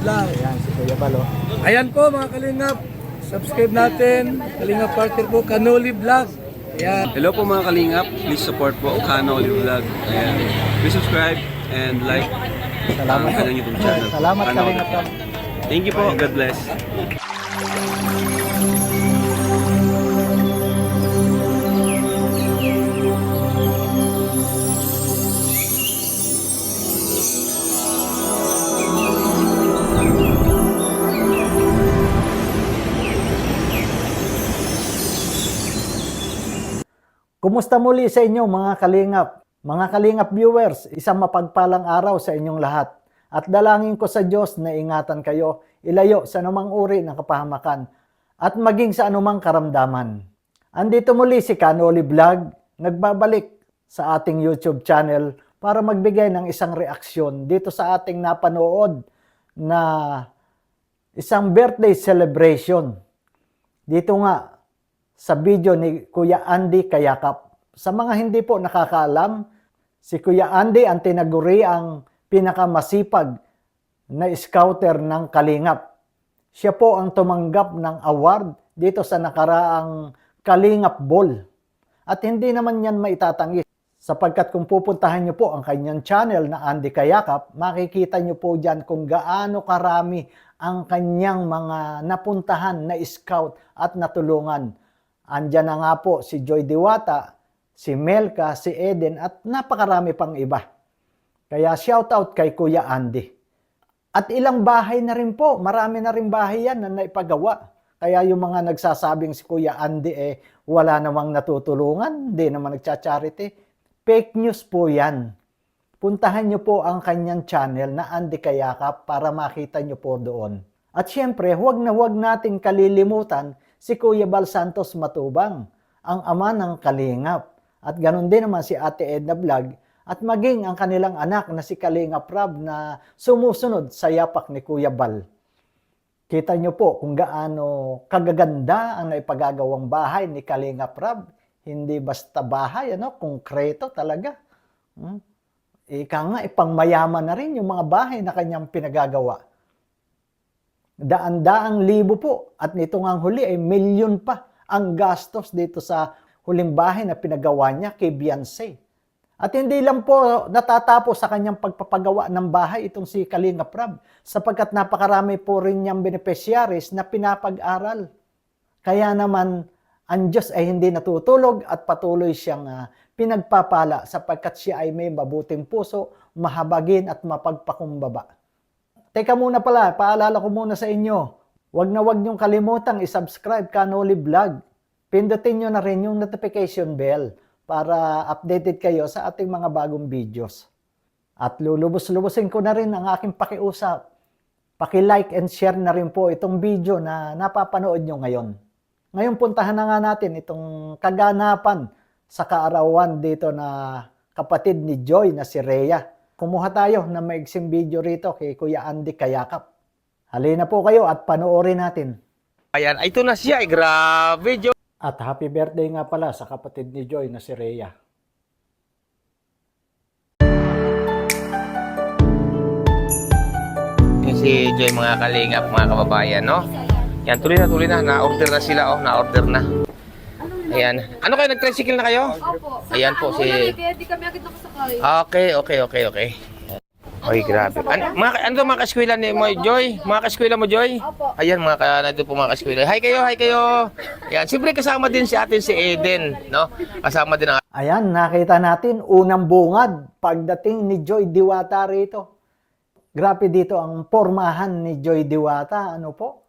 Vlog. Ayan, si Kuya Balo. Ayan po mga kalingap. Subscribe natin. Kalingap partner po, Kanoli Vlog. Ayan. Hello po mga kalingap, please support po Okano Olive Vlog. Ayan. Please subscribe and like Salamat ang kanyang YouTube channel. Salamat Okano Kalingap. Thank you po. God bless. Kumusta muli sa inyo mga kalingap? Mga kalingap viewers, isang mapagpalang araw sa inyong lahat. At dalangin ko sa Diyos na ingatan kayo, ilayo sa anumang uri ng kapahamakan, at maging sa anumang karamdaman. Andito muli si Kanoli Vlog, nagbabalik sa ating YouTube channel para magbigay ng isang reaksyon dito sa ating napanood na isang birthday celebration. Dito nga, sa video ni Kuya Andy Kayakap. Sa mga hindi po nakakaalam, si Kuya Andy ang tinaguri ang pinakamasipag na scouter ng Kalingap. Siya po ang tumanggap ng award dito sa nakaraang Kalingap Ball. At hindi naman yan maitatanggi sapagkat kung pupuntahan nyo po ang kanyang channel na Andy Kayakap, makikita nyo po dyan kung gaano karami ang kanyang mga napuntahan na scout at natulungan. Andyan na nga po si Joy Diwata, si Melka, si Eden at napakarami pang iba. Kaya shout out kay Kuya Andy. At ilang bahay na rin po, marami na rin bahay yan na naipagawa. Kaya yung mga nagsasabing si Kuya Andy eh wala namang natutulungan, hindi naman nagcha-charity. Fake news po yan. Puntahan nyo po ang kanyang channel na Andy Kayakap para makita nyo po doon. At syempre, huwag na huwag natin kalilimutan si Kuya Bal Santos Matubang, ang ama ng Kalingap. At ganun din naman si Ate Edna Vlog at maging ang kanilang anak na si Kalingap Rab na sumusunod sa yapak ni Kuya Bal. Kita nyo po kung gaano kagaganda ang naipagagawang bahay ni Kalingap Rab. Hindi basta bahay, ano, konkreto talaga. Hmm? Ika nga, ipangmayaman na rin yung mga bahay na kanyang pinagagawa. Daan-daang libo po. At nito nga ang huli ay milyon pa ang gastos dito sa huling bahay na pinagawa niya kay Beyonce. At hindi lang po natatapos sa kanyang pagpapagawa ng bahay itong si Kalinga Prab sapagkat napakarami po rin niyang beneficiaries na pinapag-aral. Kaya naman ang Diyos ay hindi natutulog at patuloy siyang ah, pinagpapala sapagkat siya ay may mabuting puso, mahabagin at mapagpakumbaba. Teka muna pala, paalala ko muna sa inyo, wag na wag niyong kalimutang i-subscribe Kanoli Vlog. Pindutin niyo na rin yung notification bell para updated kayo sa ating mga bagong videos. At lulubos-lubosin ko na rin ang aking pakiusap. Paki-like and share na rin po itong video na napapanood nyo ngayon. Ngayon puntahan na nga natin itong kaganapan sa kaarawan dito na kapatid ni Joy na si Rhea. Kumuha tayo ng maigsing video rito kay Kuya Andy Kayakap. Halina po kayo at panoorin natin. Ayan, ay, ito na siya. Eh, grabe, Joy. At happy birthday nga pala sa kapatid ni Joy na si Rhea. Si Joy, mga kalingap, mga kababayan, no? Yan, tuloy na, tuloy na. Na-order na sila, oh. Na-order na. Ayan. Ano kayo? Nag-tricycle na kayo? Opo. Ayan po, si... Wala, kaya di kami agad nakasakay. Okay, okay, okay, okay. Oy, grabe. An mga, ano to mga kaskwila ni mo, Joy? Mga kaskwila mo, Joy? Opo. Ayan, mga ka, nandito po mga kaskwila. Hi kayo, hi kayo. Ayan, siyempre kasama din si atin si Eden, no? Kasama din ang Ayan, nakita natin unang bungad pagdating ni Joy Diwata rito. Grabe dito ang pormahan ni Joy Diwata. Ano po?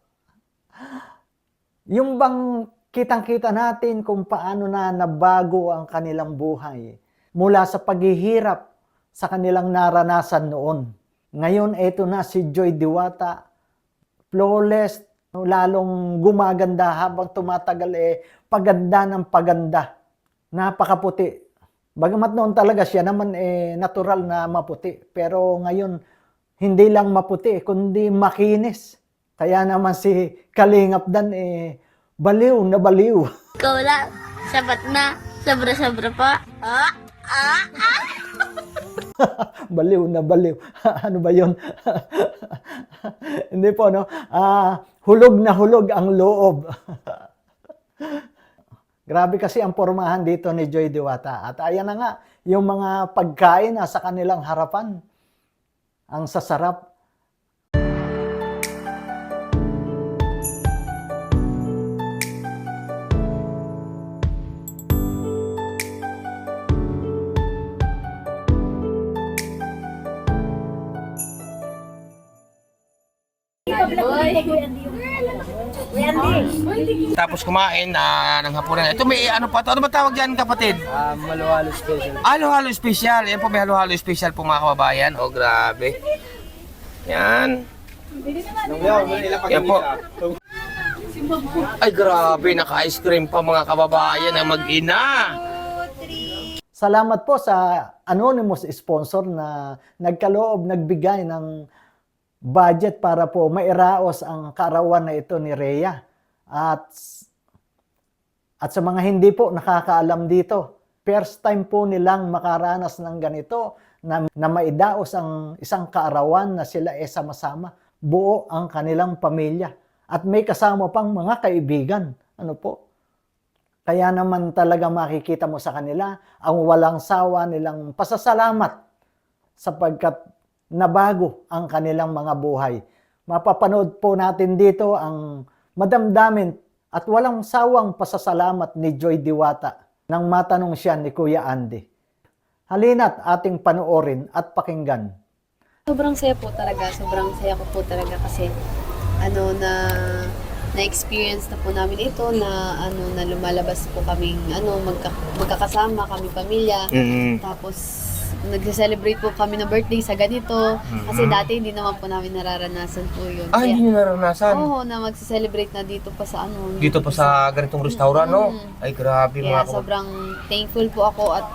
Yung bang kitang-kita natin kung paano na nabago ang kanilang buhay mula sa paghihirap sa kanilang naranasan noon. Ngayon, eto na si Joy Diwata, flawless, lalong gumaganda habang tumatagal eh, paganda ng paganda. Napakaputi. Bagamat noon talaga siya naman eh, natural na maputi. Pero ngayon, hindi lang maputi, kundi makinis. Kaya naman si Kalingap Dan eh, baliw na baliw. Ikaw lang. Sapat na. Sobra-sobra pa. Ah, ah, ah. baliw na baliw. ano ba yun? Hindi po, no? Ah, hulog na hulog ang loob. Grabe kasi ang pormahan dito ni Joy Diwata. At ayan na nga, yung mga pagkain na sa kanilang harapan. Ang sasarap. Tapos kumain na ng hapunan. Ito may ano pa to? Ano ba tawag yan kapatid? Ah, Maluhalo special. Halo-halo special. Yan po may halo-halo special po mga kababayan. Oh, grabe. Yan. Yan po. Ay, grabe. Naka-ice cream pa mga kababayan na mag-ina. Salamat po sa anonymous sponsor na nagkaloob, nagbigay ng budget para po mairaos ang kaarawan na ito ni Rhea. At at sa mga hindi po nakakaalam dito, first time po nilang makaranas ng ganito na, na maidaos ang isang kaarawan na sila e sama-sama, buo ang kanilang pamilya. At may kasama pang mga kaibigan. Ano po? Kaya naman talaga makikita mo sa kanila ang walang sawa nilang pasasalamat sapagkat nabago ang kanilang mga buhay. Mapapanood po natin dito ang madamdamin at walang sawang pasasalamat ni Joy Diwata nang matanong siya ni Kuya Andy. Halina't ating panoorin at pakinggan. Sobrang saya po talaga. Sobrang saya ko po talaga kasi ano na na-experience na po namin ito na ano na lumalabas po kaming ano magka, magkakasama kami pamilya. Mm-hmm. Tapos nagse-celebrate po kami ng birthday sa ganito. Kasi dati hindi naman po namin nararanasan po yun. Ah, Kaya- hindi nyo naranasan. Oo, na magse-celebrate na dito pa sa ano. Dito pa sa ganitong restaurant, no? Mm. Ay, grabe Kaya mga kababayan. sobrang thankful po ako at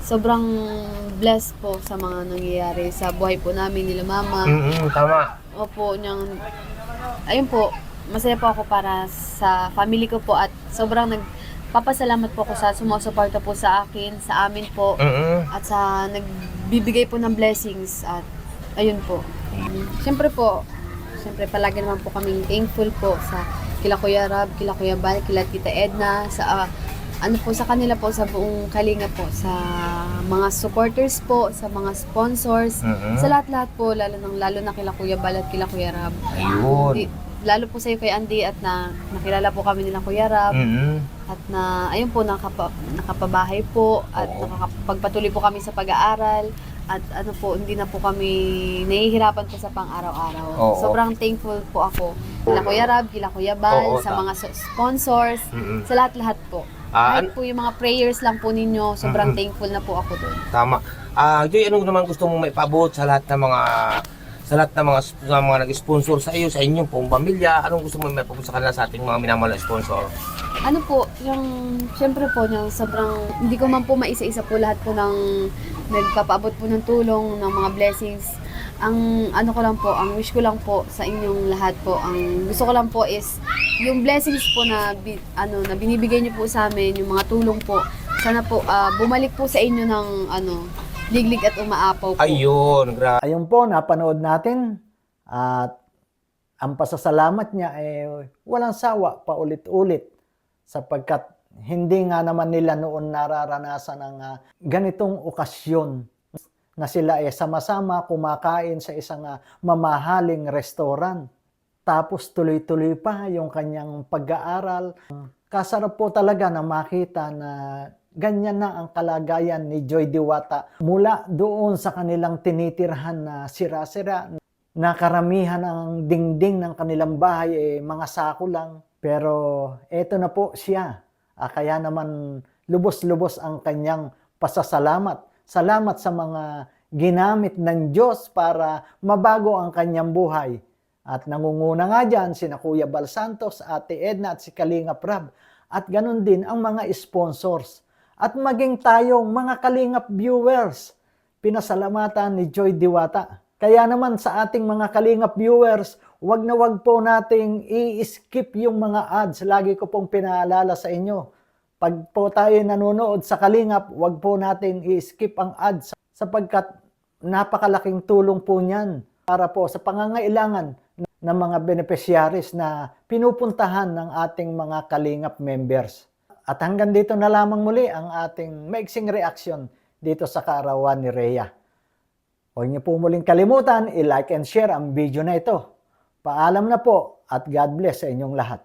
sobrang blessed po sa mga nangyayari sa buhay po namin nila mama. Mm-hmm, tama. Opo, niyang, ayun po, masaya po ako para sa family ko po at sobrang nagpapasalamat po ako sa sumusuporta po sa akin, sa amin po, Mm-hmm. at sa nagbibigay po ng blessings at ayun po. Siyempre po, siyempre palagi naman po kaming thankful po sa kila Kuya Rab, kila Kuya Bal, kila Tita Edna, sa ah, ano po sa kanila po sa buong kalinga po sa mga supporters po sa mga sponsors Mhm. sa lahat-lahat po lalo nang lalo na kila Kuya Bal at kila Kuya Rab Ayun. Di- lalo po sa iyo kay Andy at na nakilala po kami nila Kuya Rab Mm-hmm. at na ayun po nakapa, nakapabahay po at Oo. nakakapagpatuloy po kami sa pag-aaral at ano po hindi na po kami nahihirapan po sa pang-araw-araw. Oo. Sobrang thankful po ako kila Kuya Rab, kila Kuya Bal, Oo, sa ta- mga so- sponsors, Mm-hmm. sa lahat-lahat po. Ah, Kahit po yung mga prayers lang po ninyo, sobrang Mhm. thankful na po ako doon. Tama. Ah, Joy, ano naman gusto mong maipabot sa lahat ng mga sa lahat ng mga sa mga nag-sponsor sa iyo, sa inyong pong pamilya, anong gusto mong maipabot sa kanila sa ating mga minamahal na sponsor? Ano po, yung, syempre po, yung sobrang, hindi ko man po maisa-isa po lahat po ng nagpapaabot po ng tulong, ng mga blessings. Ang ano ko lang po, ang wish ko lang po sa inyong lahat po, ang gusto ko lang po is yung blessings po na bi- ano na binibigay niyo po sa amin, yung mga tulong po. Sana po ah, bumalik po sa inyo ng ano, liglig at umaapaw po. Ayun, grabe. Ayun po, napanood natin at ang pasasalamat niya ay walang sawa paulit-ulit sapagkat hindi nga naman nila noon nararanasan ang ah, ganitong okasyon na sila ay sama-sama kumakain sa isang ah, mamahaling restaurant. Tapos tuloy-tuloy pa yung kanyang pag-aaral. Kasarap po talaga na makita na ganyan na ang kalagayan ni Joy Diwata mula doon sa kanilang tinitirhan na sira-sira na karamihan ang dingding ng kanilang bahay eh, mga sako lang. Pero eto na po siya. Ah, kaya naman lubos-lubos ang kanyang pasasalamat. Salamat sa mga ginamit ng Diyos para mabago ang kanyang buhay. At nangunguna nga dyan sina Kuya Bal Santos, Ate Edna at si Kalinga Prab. At ganun din ang mga sponsors. At maging tayong mga Kalingap viewers, pinasalamatan ni Joy Diwata. Kaya naman sa ating mga Kalingap viewers, wag na wag po nating i-skip yung mga ads. Lagi ko pong pinaalala sa inyo. Pag po tayo nanonood sa Kalingap, wag po nating i-skip ang ads sapagkat napakalaking tulong po niyan para po sa pangangailangan ng mga beneficiaries na pinupuntahan ng ating mga Kalingap members. At hanggang dito na lamang muli ang ating maiksing reaksyon dito sa kaarawan ni Rhea. Huwag niyo po muling kalimutan, i-like and share ang video na ito. Paalam na po at God bless sa inyong lahat.